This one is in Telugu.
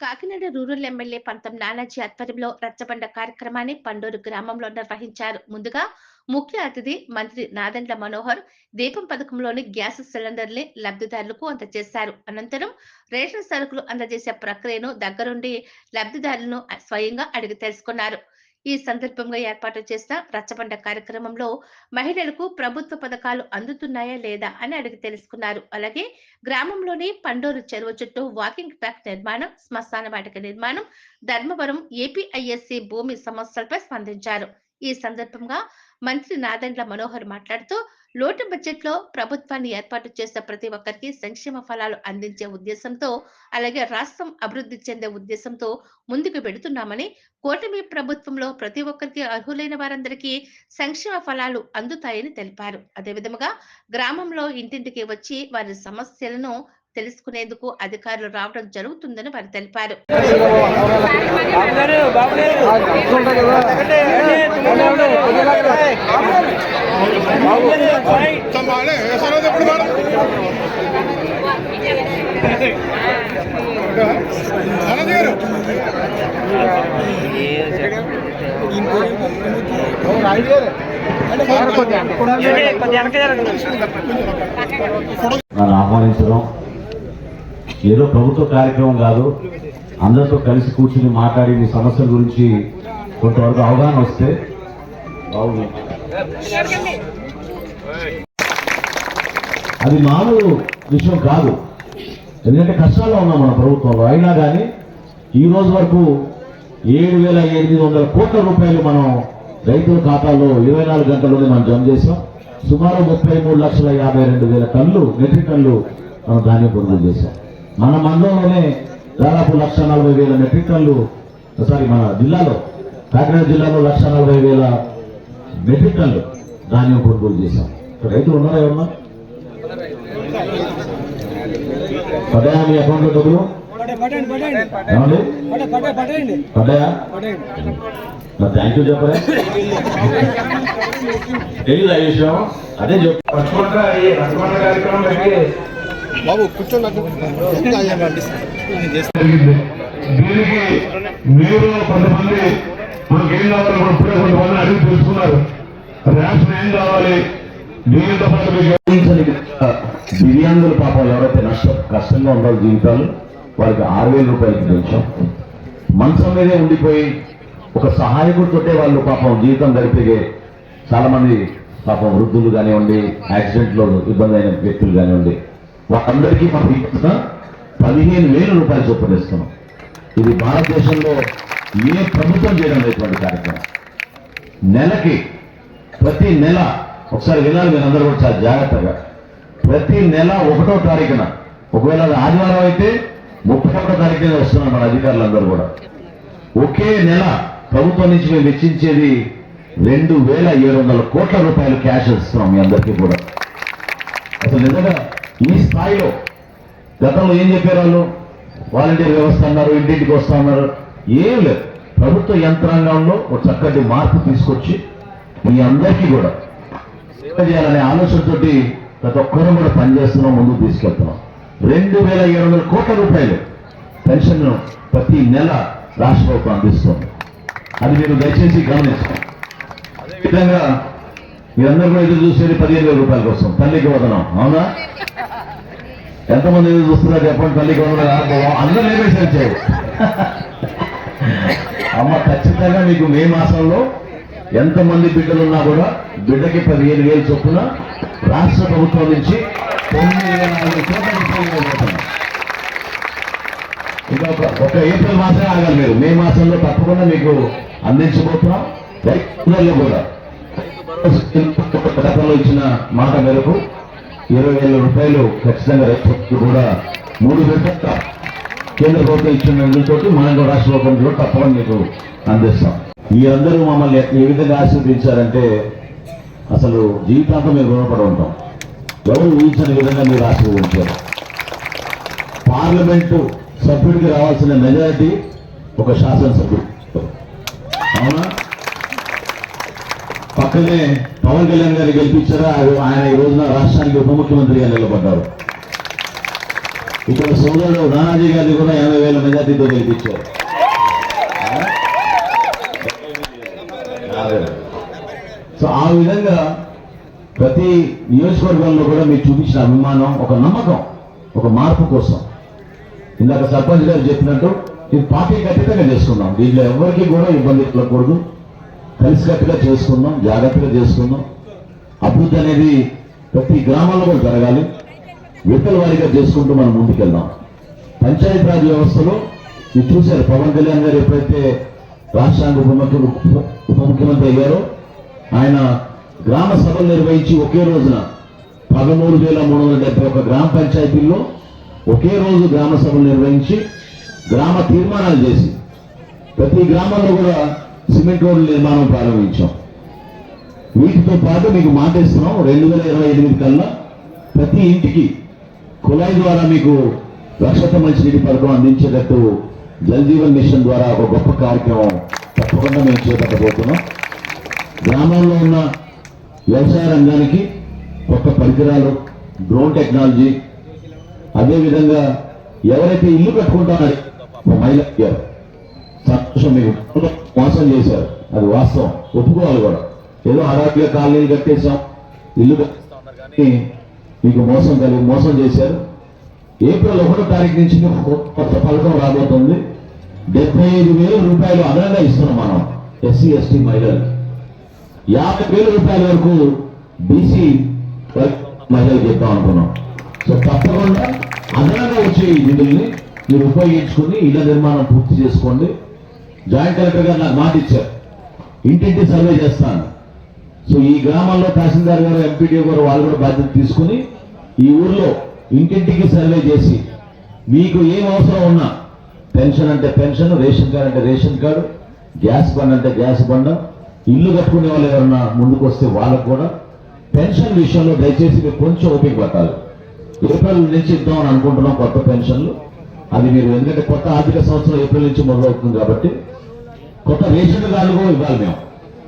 కాకినాడ రూరల్ ఎమ్మెల్యే పంతం నానాజీ ఆధ్వర్యంలో రచ్చబండ కార్యక్రమాన్ని పండూరు గ్రామంలో నిర్వహించారు. ముందుగా ముఖ్య అతిథి మంత్రి నాదెండ్ల మనోహర్ దీపం పథకంలోని గ్యాస్ సిలిండర్ని లబ్ధిదారులకు అందజేశారు. అనంతరం రేషన్ సరుకులు అందజేసే ప్రక్రియను దగ్గరుండి లబ్ధిదారులను స్వయంగా అడిగి తెలుసుకున్నారు. ఈ సందర్భంగా ఏర్పాటు చేసిన రచ్చబండ కార్యక్రమంలో మహిళలకు ప్రభుత్వ పథకాలు అందుతున్నాయా లేదా అని అడిగి తెలుసుకున్నారు. అలాగే గ్రామంలోని పండూరు చెరువు చుట్టూ వాకింగ్ ట్రాక్ నిర్మాణం శ్మశాన వాటిక నిర్మాణం ధర్మవరం ఏపీఐఎస్సి భూమి సమస్యలపై స్పందించారు. ఈ సందర్భంగా మంత్రి నాదెండ్ల మనోహర్ మాట్లాడుతూ లోటు బడ్జెట్లో ప్రభుత్వాన్ని ఏర్పాటు చేసిన ప్రతి ఒక్కరికి సంక్షేమ ఫలాలు అందించే ఉద్దేశంతో అలాగే రాష్ట్రం అభివృద్ధి చెందే ఉద్దేశంతో ముందుకు పెడుతున్నామని కూటమి ప్రభుత్వంలో ప్రతి ఒక్కరికి అర్హులైన వారందరికీ సంక్షేమ ఫలాలు అందుతాయని తెలిపారు. అదేవిధంగా గ్రామంలో ఇంటింటికి వచ్చి వారి సమస్యలను తెలుసుకునేందుకు అధికారులు రావడం జరుగుతుందని వారు తెలిపారు. ఆహ్వానించడం ఏదో ప్రభుత్వ కార్యక్రమం కాదు. అందరితో కలిసి కూర్చుని మాట్లాడి మీ సమస్యల గురించి కొంతవరకు అవగాహన వస్తే బాగుంది అది మామూలు విషయం కాదు. ఎందుకంటే కష్టాల్లో ఉన్నాం మన ప్రభుత్వంలో. అయినా కానీ ఈ రోజు వరకు ఏడు వేల ఎనిమిది వందల కోట్ల రూపాయలు మనం రైతుల ఖాతాల్లో ఇరవై నాలుగు గంటల్లోనే మనం జమ చేసాం సుమారు ముప్పై మూడు లక్షల యాభై రెండు వేల టన్నులు మెట్రిక్ టన్నులు మనం ధాన్యం కొనుగోలు చేశాం. మన మండలంలోనే దాదాపు లక్ష నలభై వేల మెట్రిక్ టన్లు సారీ మన జిల్లాలో కాకినాడ జిల్లాలో లక్ష నలభై వేల మెట్రిక్ టన్లు ధాన్యం కొనుగోలు చేశాం. ఇక్కడ రైతులు ఉన్నారా ఏమన్నా పడ్డాయా మీ అకౌంట్లో డబ్బులు? పడ్డాయా? థ్యాంక్ యూ చెప్పరా? తెలీదు ఆ విషయం? అదే చెప్పు. కార్యక్రమం పెట్టి బాబు కూర్చోండి జరిగింది. మీరు కొంతమంది కావాలి ఇప్పుడే కొంతమంది అడిగి తెలుసుకున్నారు. రేషన్ ఏం కావాలి దీనితో పాటు దివ్యాంగుల ఎవరైతే నష్టం కష్టంగా ఉండాలి జీవితాలు వారికి ఆరు వేల రూపాయలకి పెంచాం. మంచం మీదే ఉండిపోయి ఒక సహాయకుడితోటే వాళ్ళు పాపం జీవితం గడిపే చాలా మంది పాపం వృద్ధులు కానివ్వండి యాక్సిడెంట్లో ఇబ్బంది అయిన వ్యక్తులు కానివ్వండి వాళ్ళందరికీ మనం ఇస్తున్న పదిహేను వేల రూపాయలు చొప్పున ఇస్తున్నాం. ఇది భారతదేశంలో ఏ ప్రభుత్వం చేయడం లేటువంటి కార్యక్రమం. నెలకి ప్రతి నెల ఒకసారి వినాలి మీరు అందరూ కూడా చాలా జాగ్రత్తగా. ప్రతి నెల ఒకటో తారీఖున ఒకవేళ అది ఆదివారం అయితే ముప్పై ఒకటో తారీఖున వస్తున్నారు మన అధికారులందరూ కూడా. ఒకే నెల ప్రభుత్వం నుంచి మేము వెచ్చించేది రెండు వేల ఏడు వందల కోట్ల రూపాయలు క్యాష్ ఇస్తున్నాం మీ అందరికీ కూడా. అసలు నిజంగా ఈ స్థాయిలో గతంలో ఏం చెప్పారు వాళ్ళు? వాలంటీర్ వ్యవస్థ అన్నారు ఇంటింటికి వస్తా అన్నారు. ఏం లేదు. ప్రభుత్వ యంత్రాంగంలో ఒక చక్కటి మార్పు తీసుకొచ్చి మీ అందరికీ కూడా సేవ చేయాలనే ఆలోచనతోటి ప్రతి ఒక్కరూ కూడా పనిచేస్తున్నాం ముందుకు తీసుకెళ్తున్నాం. రెండు వేల ఏడు వందల కోట్ల రూపాయలు పెన్షన్ ప్రతి నెల రాష్ట్ర ప్రభుత్వం అందిస్తుంది. అది మీరు దయచేసి గమనిస్తాం అదేవిధంగా మీరందరూ కూడా ఎదురు చూసేది పదిహేను వేల రూపాయల కోసం. తల్లికి వదనం. అవునా? ఎంతమంది చూస్తున్నారు చెప్పండి తల్లికి వదనం అందరూ లేపేసారు చేయరు. అమ్మ ఖచ్చితంగా మీకు మే మాసంలో ఎంతమంది బిడ్డలు ఉన్నా కూడా బిడ్డకి పదిహేను వేలు చొప్పున రాష్ట్ర ప్రభుత్వం నుంచి తొమ్మిది వేల నాలుగు కోట్ల ఇంకా ఒక ఒక ఏప్రిల్ మాసమే ఆగాలి మీరు. మే మాసంలో తప్పకుండా మీకు అందించబోతున్నాం. రైతులలో కూడా. గతంలో ఇచ్చిన మాట మేరకు ఇరవై వేల రూపాయలు ఖచ్చితంగా రైతులకు కూడా మూడు విడత కేంద్ర ప్రభుత్వం ఇచ్చిన నిధులతోటి మనం రాష్ట్ర ప్రభుత్వం కూడా తప్పకుండా మీకు అందిస్తాం. ఈ అందరూ మమ్మల్ని ఏ విధంగా ఆశీర్వదించారంటే అసలు జీవితాంతం మేము రుణపడి ఉంటాం ఎవరు ఊహించని విధంగా మీరు ఆశీర్వదించారు. పార్లమెంటు సభ్యుడికి రావాల్సిన మెజారిటీ ఒక శాసనసభ్యుడు. అవునా? పక్కనే పవన్ కళ్యాణ్ గారు గెలిపించారా? ఆయన ఈ రోజున రాష్ట్రానికి ఉప ముఖ్యమంత్రిగా నిలబడ్డారు. ఇక్కడ సోదరుడు నానాజీ గారిని కూడా ఎనభై వేల మెజార్టీతో గెలిపించారు. సో ఆ విధంగా ప్రతి నియోజకవర్గంలో కూడా మీరు చూపించిన అభిమానం ఒక నమ్మకం ఒక మార్పు కోసం. ఇందాక సర్పంచ్ గారు చెప్పినట్టు ఇది పార్టీ ఖచ్చితంగా చేసుకున్నాం దీంట్లో ఎవరికి కూడా ఇబ్బంది కలగకూడదు. కలిసికట్టుగా చేసుకుందాం జాగ్రత్తగా చేసుకుందాం. అభివృద్ధి అనేది ప్రతి గ్రామాల్లో కూడా జరగాలి. విడతల వారీగా చేసుకుంటూ మనం ముందుకెళ్దాం. పంచాయతీరాజ్ వ్యవస్థలో మీరు చూశారు. పవన్ కళ్యాణ్ గారు ఎప్పుడైతే రాష్ట్రానికి ఉప ఉప ముఖ్యమంత్రి అయ్యారో ఆయన గ్రామ సభలు నిర్వహించి ఒకే రోజున పదమూడు వేల మూడు వందల డెబ్బై ఒక గ్రామ పంచాయతీల్లో ఒకే రోజు గ్రామ సభలు నిర్వహించి గ్రామ తీర్మానాలు చేసి ప్రతి గ్రామంలో కూడా సిమెంట్ రోడ్ల నిర్మాణం ప్రారంభించాం. వీటితో పాటు మీకు మాటేస్తున్నాం రెండు వేల ఇరవై ఎనిమిది కల్లా ప్రతి ఇంటికి కుళాయి ద్వారా మీకు రక్షత మంచినీటి పథకం అందించేటట్టు జల్ జీవన్ మిషన్ ద్వారా ఒక గొప్ప కార్యక్రమం తప్పకుండా మేము చేపట్టబోతున్నాం. గ్రామాల్లో ఉన్న వ్యవసాయ రంగానికి కొత్త పరికరాలు డ్రోన్ టెక్నాలజీ అదేవిధంగా ఎవరైతే ఇల్లు కట్టుకుంటారో మహిళ అడిగారు సంతోషం మీకు మోసం చేశారు. అది వాస్తవం. ఒప్పుకోవాలి కూడా. ఏదో ఆరోగ్య కాలనీలు కట్టేశాం. ఇల్లు కట్టేస్తా కానీ మీకు మోసం కలిగి మోసం చేశారు. ఏప్రిల్ ఒకటో తారీఖు నుంచి కొత్త పథకం రాబోతుంది. డెబ్బై ఐదు వేల రూపాయలు అదనంగా ఇస్తున్నాం మనం ఎస్సీ ఎస్టీ మహిళలు. యాభై వేల రూపాయల వరకు బీసీ మహిళలు చెప్తాం అనుకున్నాం. సో తప్పకుండా అదనంగా వచ్చే నిధుల్ని మీరు ఉపయోగించుకుని ఇళ్ళ నిర్మాణం పూర్తి చేసుకోండి. జాయింట్ కలెక్టర్ గారు నాకు మాట ఇచ్చారు. ఇంటింటి సర్వే చేస్తాను. సో ఈ గ్రామాల్లో తహసీల్దార్ గారు ఎంపీడీ గారు వాళ్ళు కూడా బాధ్యత తీసుకుని ఈ ఊర్లో ఇంటింటికి సర్వే చేసి మీకు ఏం అవసరం ఉన్నా పెన్షన్ అంటే పెన్షన్ రేషన్ కార్డు అంటే రేషన్ కార్డు గ్యాస్ బండ్ అంటే గ్యాస్ బండ ఇల్లు కట్టుకునే వాళ్ళు ఎవరన్నా ముందుకు వస్తే వాళ్ళకు కూడా పెన్షన్ విషయంలో దయచేసి మీరు కొంచెం ఓపిక పట్టాలి. ఏప్రిల్ నుంచి ఇద్దామని అనుకుంటున్నాం కొత్త పెన్షన్లు. అది మీరు ఎందుకంటే కొత్త ఆర్థిక సంవత్సరం ఏప్రిల్ నుంచి మొదలవుతుంది కాబట్టి కొత్త రేషన్ కార్డు కూడా ఇవ్వాలి మేము.